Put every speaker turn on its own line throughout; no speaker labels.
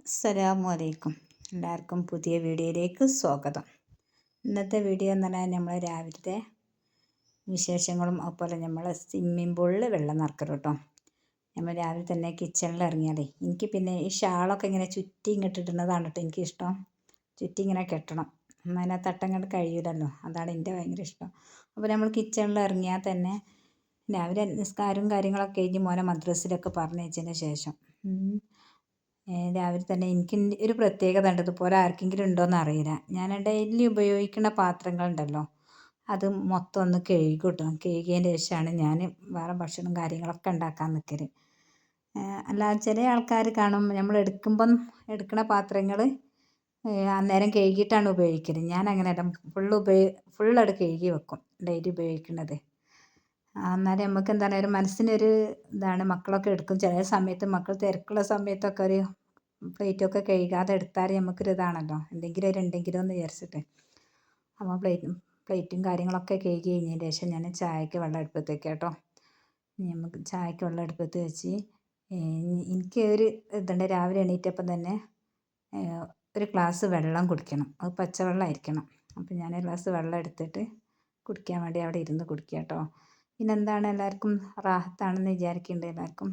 അസ്സലാമു അലൈക്കും എല്ലാവർക്കും പുതിയ വീഡിയോയിലേക്ക് സ്വാഗതം. ഇന്നത്തെ വീഡിയോ എന്ന് പറഞ്ഞാൽ നമ്മൾ രാവിലത്തെ വിശേഷങ്ങളും അതുപോലെ നമ്മൾ സ്വിമ്മിംഗ് പൂളിൽ വെള്ളം നിറക്കരുത് കേട്ടോ. നമ്മൾ രാവിലെ തന്നെ കിച്ചണിൽ ഇറങ്ങിയാലേ എനിക്ക് പിന്നെ ഈ ഷാളൊക്കെ ഇങ്ങനെ ചുറ്റി ഇങ്ങോട്ട് ഇടുന്നതാണ് കേട്ടോ എനിക്കിഷ്ടം. ചുറ്റി ഇങ്ങനെ കെട്ടണം. എന്നാൽ തട്ടങ്ങോട്ട് കഴിയില്ലല്ലോ അതാണ് എന്റെ ഭയങ്കര ഇഷ്ടം. അപ്പോൾ നമ്മൾ കിച്ചണിൽ ഇറങ്ങിയാൽ തന്നെ രാവിലെ നിസ്കാരവും കാര്യങ്ങളൊക്കെ കഴിഞ്ഞ് മോനെ മദ്രസിലൊക്കെ പറഞ്ഞയച്ചതിന് ശേഷം. രാവിലെ തന്നെ എനിക്ക് ഒരു പ്രത്യേകത ഉണ്ട്. ഇതുപോലെ ആർക്കെങ്കിലും ഉണ്ടോയെന്ന് അറിയില്ല. ഞാൻ ഡെയിലി ഉപയോഗിക്കുന്ന പാത്രങ്ങൾ ഉണ്ടല്ലോ അത് മൊത്തം ഒന്ന് കഴുകി കേട്ടോ കഴുകിയതിന് ശേഷമാണ് ഞാൻ വേറെ ഭക്ഷണം കാര്യങ്ങളൊക്കെ ഉണ്ടാക്കാൻ നിൽക്കൽ അല്ലാതെ ചില ആൾക്കാർ കാണും നമ്മൾ എടുക്കുമ്പം എടുക്കുന്ന പാത്രങ്ങൾ അന്നേരം കഴുകിയിട്ടാണ് ഉപയോഗിക്കൽ ഞാൻ അങ്ങനെയല്ല. ഫുൾ ഉപയോഗി അവിടെ കഴുകി വെക്കും. ഡെയിലി ഉപയോഗിക്കുന്നത്. എന്നാലും നമുക്ക് എന്താണ് ഒരു മനസ്സിനൊരു ഇതാണ് മക്കളൊക്കെ എടുക്കും. ചില സമയത്ത് മക്കൾ തിരക്കുള്ള സമയത്തൊക്കെ ഒരു പ്ലേറ്റൊക്കെ കഴുകാതെ എടുത്താൽ നമുക്കൊരു ഇതാണല്ലോ. എന്തെങ്കിലും ഒരു ഉണ്ടെങ്കിലോ എന്ന് വിചാരിച്ചിട്ട്. അപ്പോൾ പ്ലേറ്റും പ്ലേറ്റും കാര്യങ്ങളൊക്കെ കഴുകി കഴിഞ്ഞതിന് ശേഷം ഞാൻ ചായക്ക് വെള്ളം അടുപ്പത്ത് വെക്കാം കേട്ടോ നമുക്ക് ചായക്ക് വെള്ളം അടുപ്പത്ത് വെച്ച് എനിക്ക് ഒരു ഇതുണ്ട്. രാവിലെ എണീറ്റപ്പം തന്നെ ഒരു ഗ്ലാസ് വെള്ളം കുടിക്കണം. അത് പച്ചവെള്ളമായിരിക്കണം അപ്പോൾ ഞാൻ ഒരു ഗ്ലാസ് വെള്ളം എടുത്തിട്ട് കുടിക്കാൻ വേണ്ടി അവിടെ ഇരുന്ന് കുടിക്കുക കേട്ടോ പിന്നെ എന്താണ് എല്ലാവർക്കും റാഹത്താണെന്ന് വിചാരിക്കുന്നുണ്ട് എല്ലാവർക്കും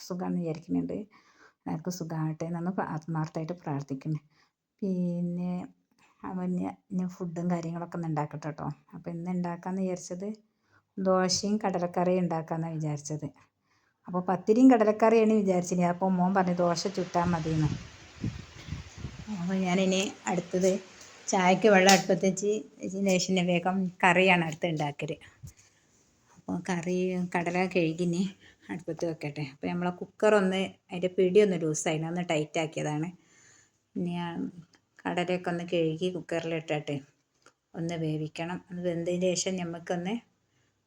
സുഖമാണെന്ന് വിചാരിക്കുന്നുണ്ട് എല്ലാവർക്കും സുഖമാകട്ടെ എന്നാണ് ആത്മാർത്ഥമായിട്ട് പ്രാർത്ഥിക്കുന്നത് പിന്നെ അവൻ ഞാൻ ഫുഡും കാര്യങ്ങളൊക്കെ ഒന്ന് ഉണ്ടാക്കട്ടെ കേട്ടോ അപ്പോൾ ഇന്ന് ഉണ്ടാക്കാമെന്ന് വിചാരിച്ചത് ദോശയും കടലക്കറിയും ഉണ്ടാക്കാമെന്നാണ് വിചാരിച്ചത്. അപ്പോൾ പത്തിരിയും കടലക്കറിയാണ് വിചാരിച്ചത് അപ്പോൾ മോൻ പറഞ്ഞു ദോശ ചുട്ടാൽ മതിയെന്ന് അപ്പോൾ ഞാനിനി അടുത്തത് ചായക്ക് വെള്ളം അടുപ്പത്ത് വെച്ച് ശേഷം വേഗം കറിയാണ് അടുത്ത് ഉണ്ടാക്കൽ അപ്പോൾ കറി കടല കഴുകിനി അടുപ്പത്ത് വെക്കട്ടെ. അപ്പോൾ നമ്മളെ കുക്കറൊന്ന് അതിന്റെ പിടിയൊന്ന് ലൂസായിരുന്നു ഒന്ന് ടൈറ്റ് ആക്കിയതാണ്. ഇനി കടലയൊക്കെ ഒന്ന് കഴുകി കുക്കറിലിട്ടിട്ട് ഒന്ന് വേവിക്കണം. അത് വെന്തതിന് ശേഷം നമുക്കൊന്ന്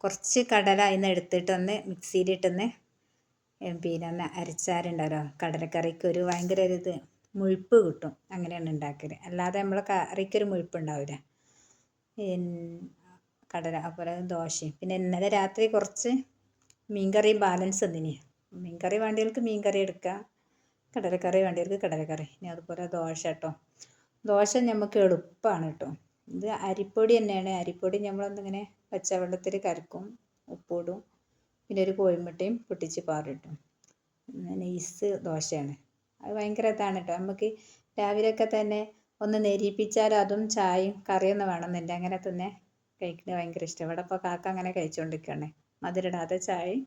കുറച്ച് കടല അതിന് എടുത്തിട്ടൊന്ന് മിക്സിയിലിട്ടൊന്ന് പിന്നെ ഒന്ന് അരച്ചാറുണ്ടല്ലോ കടലക്കറിക്ക് ഒരു ഭയങ്കര ഒരു ഇത് മുഴുപ്പ് കിട്ടും. അങ്ങനെയാണ് ഉണ്ടാക്കൽ അല്ലാതെ നമ്മൾ കറിക്കൊരു മുഴുപ്പ് ഉണ്ടാവില്ല. കടല അതുപോലെ ദോശയും. പിന്നെ ഇന്നലെ രാത്രി കുറച്ച് മീൻകറി ബാലൻസ് തന്നിനി. മീൻകറി വേണ്ടിയവർക്ക് മീൻകറി എടുക്കാം കടലക്കറി വേണ്ടിയവർക്ക് കടലക്കറി. ഇനി അതുപോലെ ദോശ കേട്ടോ ദോശ നമുക്ക് എളുപ്പമാണ് കേട്ടോ ഇത് അരിപ്പൊടി തന്നെയാണ്. അരിപ്പൊടി നമ്മളൊന്നിങ്ങനെ പച്ചവെള്ളത്തിൽ കലക്കും ഉപ്പിടും. പിന്നെ ഒരു കോഴിമുട്ടയും പൊട്ടിച്ച് പാറിട്ടും നൈസ് ദോശയാണ്. അത് ഭയങ്കര ഇതാണ് കേട്ടോ നമുക്ക് രാവിലെയൊക്കെ തന്നെ ഒന്ന് നെരിപ്പിച്ചാൽ അതും ചായയും കറിയൊന്നും വേണമെന്നില്ല. അങ്ങനെ തന്നെ കഴിക്കുന്നത് ഭയങ്കര ഇഷ്ടം. ഇവിടെ ഇപ്പോൾ കാക്ക അങ്ങനെ കഴിച്ചുകൊണ്ടിരിക്കണേ മധുരിടാതെ ചായയും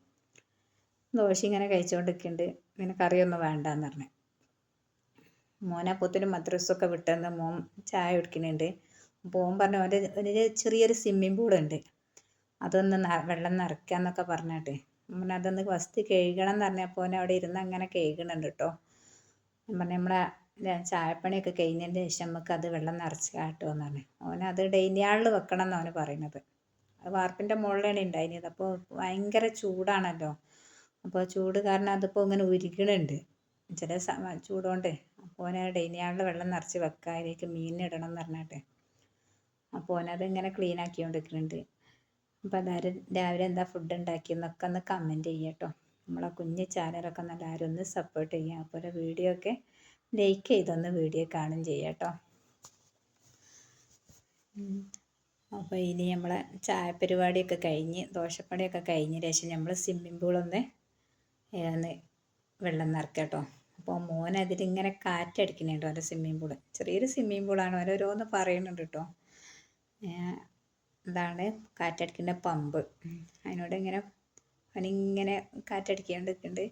ദോശ ഇങ്ങനെ കഴിച്ചുകൊണ്ടിരിക്കുന്നുണ്ട് പിന്നെ കറിയൊന്നും വേണ്ടെന്ന് പറഞ്ഞു. മോനപ്പത്തിന് മദ്രസൊക്കെ വിട്ടെന്ന് മോൻ ചായ കുടിക്കുന്നുണ്ട്. അപ്പോൾ ഓൻ പറഞ്ഞു ഓന്റെ ഒരു ചെറിയൊരു സ്വിമ്മിംഗ് പൂളുണ്ട് അതൊന്ന് വെള്ളം നിറയ്ക്കാന്നൊക്കെ പറഞ്ഞിട്ട്. മോനെ അതൊന്ന് ഫസ്റ്റ് കഴുകണം എന്ന് പറഞ്ഞപ്പോൾ അവിടെ ഇരുന്ന് അങ്ങനെ കഴുകണുണ്ട് കേട്ടോ ഞാൻ പറഞ്ഞു നമ്മളെ ചായപ്പണിയൊക്കെ കഴിഞ്ഞതിന് ശേഷം നമുക്ക് അത് വെള്ളം നിറച്ച് കാട്ടുമെന്ന് പറഞ്ഞു. അവൻ അത് ഡൈനിങ് ഹാളിൽ വെക്കണം എന്നാണ് പറയുന്നത്. അത് വാർപ്പിന്റെ മുകളിലാണ് ഉണ്ടായിരുന്നത്. അപ്പോൾ ഭയങ്കര ചൂടാണല്ലോ. അപ്പോൾ ചൂട് കാരണം അതിപ്പോൾ ഇങ്ങനെ ഉരുകണുണ്ട്. ചില ചൂടുകൊണ്ട് അപ്പോൾ ഓനെ ഡൈനിങ് ഹാളിൽ വെള്ളം നിറച്ച് വെക്കുക അതിലേക്ക് മീനിടണം എന്ന് പറഞ്ഞിട്ട്. അപ്പോൾ ഓനത് ഇങ്ങനെ ക്ലീൻ ആക്കിക്കൊണ്ടിരിക്കുന്നുണ്ട്. അപ്പോൾ എല്ലാവരും രാവിലെ എന്താ ഫുഡ് ഉണ്ടാക്കിയെന്നൊക്കെ ഒന്ന് കമന്റ് ചെയ്യാം കേട്ടോ. നമ്മളെ കുഞ്ഞ് ചാനലൊക്കെ എല്ലാവരും ഒന്ന് സപ്പോർട്ട് ചെയ്യുക. അതുപോലെ വീഡിയോ ഒക്കെ ലൈക്ക് ചെയ്തൊന്ന് വീഡിയോ കാണും ചെയ്യാം കേട്ടോ അപ്പോൾ ഇനി നമ്മളെ ചായ പരിപാടിയൊക്കെ കഴിഞ്ഞ് ദോശപ്പണിയൊക്കെ കഴിഞ്ഞ ശേഷം നമ്മൾ സ്വിമ്മിംഗ് പൂളൊന്ന് ഒന്ന് വെള്ളം നിറക്കാം കേട്ടോ അപ്പോൾ മോൻ അതിലിങ്ങനെ കാറ്റടിക്കുന്നുണ്ട് ഓരോ സ്വിമ്മിംഗ് പൂൾ ചെറിയൊരു സ്വിമ്മിംഗ് പൂളാണ് ഓരോരോന്ന് പറയുന്നുണ്ട് കേട്ടോ ഇതാണ് കാറ്റടിക്കുന്ന പമ്പ്. അതിനോട് ഇങ്ങനെ അവനിങ്ങനെ കാറ്റടിക്കൊണ്ടിരിക്കുന്നുണ്ട്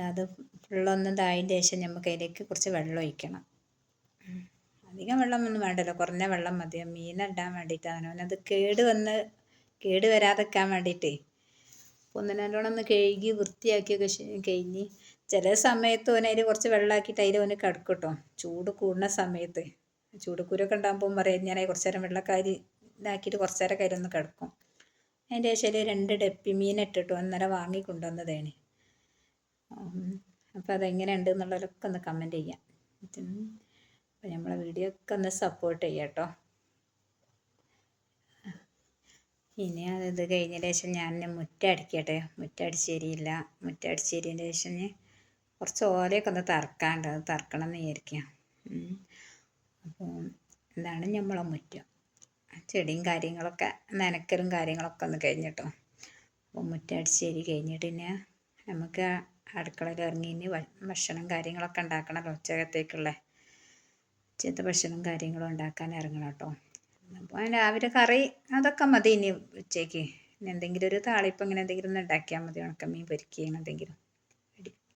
അത് ഫുള്ളൊന്ന് ഇതായതിന്റെ ശേഷം നമുക്ക് അതിലേക്ക് കുറച്ച് വെള്ളം ഒഴിക്കണം. അധികം വെള്ളം ഒന്നും വേണ്ടല്ലോ. കുറഞ്ഞ വെള്ളം മതി. മീനിടാൻ വേണ്ടിയിട്ടാണ് അവനത് കേട് വന്ന് കേട് വരാതെക്കാൻ വേണ്ടിയിട്ടേ. ഒന്ന് നല്ലോണം ഒന്ന് കഴുകി വൃത്തിയാക്കിയൊക്കെ കഴിഞ്ഞ് ചില സമയത്ത് ഓൻ അതിൽ കുറച്ച് വെള്ളമാക്കിയിട്ട് അതിൽ ഓന് കിടക്കും കേട്ടോ ചൂട് കൂടുന്ന സമയത്ത്. ചൂടുകൂരൊക്കെ ഉണ്ടാകുമ്പോൾ പറയും ഞാൻ കുറച്ച് നേരം വെള്ളക്കാരി ഇതാക്കിയിട്ട് കുറച്ച് നേരം കയ്യിലൊന്ന് കിടക്കും. അതിന്റെ ശേഷം രണ്ട് ഡപ്പി മീൻ ഇട്ടിട്ട് ഒന്നര വാങ്ങി കൊണ്ടുവന്നതാണ് അപ്പോൾ അതെങ്ങനെയുണ്ട് എന്നുള്ളതൊക്കെ ഒന്ന് കമന്റ് ചെയ്യാം. അപ്പോൾ നമ്മളെ വീഡിയോ ഒക്കെ ഒന്ന് സപ്പോർട്ട് ചെയ്യാം കേട്ടോ ഇനി അത് കഴിഞ്ഞ ശേഷം ഞാൻ മുറ്റടിക്കട്ടെ മുറ്റടിച്ചേരിയില്ല മുറ്റടിച്ചേരിയതിന് ശേഷം കുറച്ച് ഓലയൊക്കെ ഒന്ന് തറക്കാണ്ട് അത് തറക്കണം എന്ന് വിചാരിക്കാം അപ്പോൾ ഇതാണ് നമ്മളെ മുറ്റം. ചെടിയും കാര്യങ്ങളൊക്കെ നനക്കലും കാര്യങ്ങളൊക്കെ ഒന്ന് കഴിഞ്ഞിട്ടോ അപ്പോൾ മുറ്റടിച്ചേരി കഴിഞ്ഞിട്ട് പിന്നെ നമുക്ക് അടുക്കളയിൽ ഇറങ്ങി ഇനി ഭക്ഷണം കാര്യങ്ങളൊക്കെ ഉണ്ടാക്കണമല്ലോ ഉച്ചകത്തേക്കുള്ള ഉച്ചത്തെ ഭക്ഷണം കാര്യങ്ങളും ഉണ്ടാക്കാൻ ഇറങ്ങണം കേട്ടോ. അപ്പോൾ രാവിലെ കറി അതൊക്കെ മതി. ഇനി ഉച്ചയ്ക്ക് എന്തെങ്കിലും ഒരു താളിപ്പ് ഇങ്ങനെ എന്തെങ്കിലും ഒന്ന് ഉണ്ടാക്കിയാൽ മതി. ഉണക്കമീൻ പൊരിക്കുകയും എന്തെങ്കിലും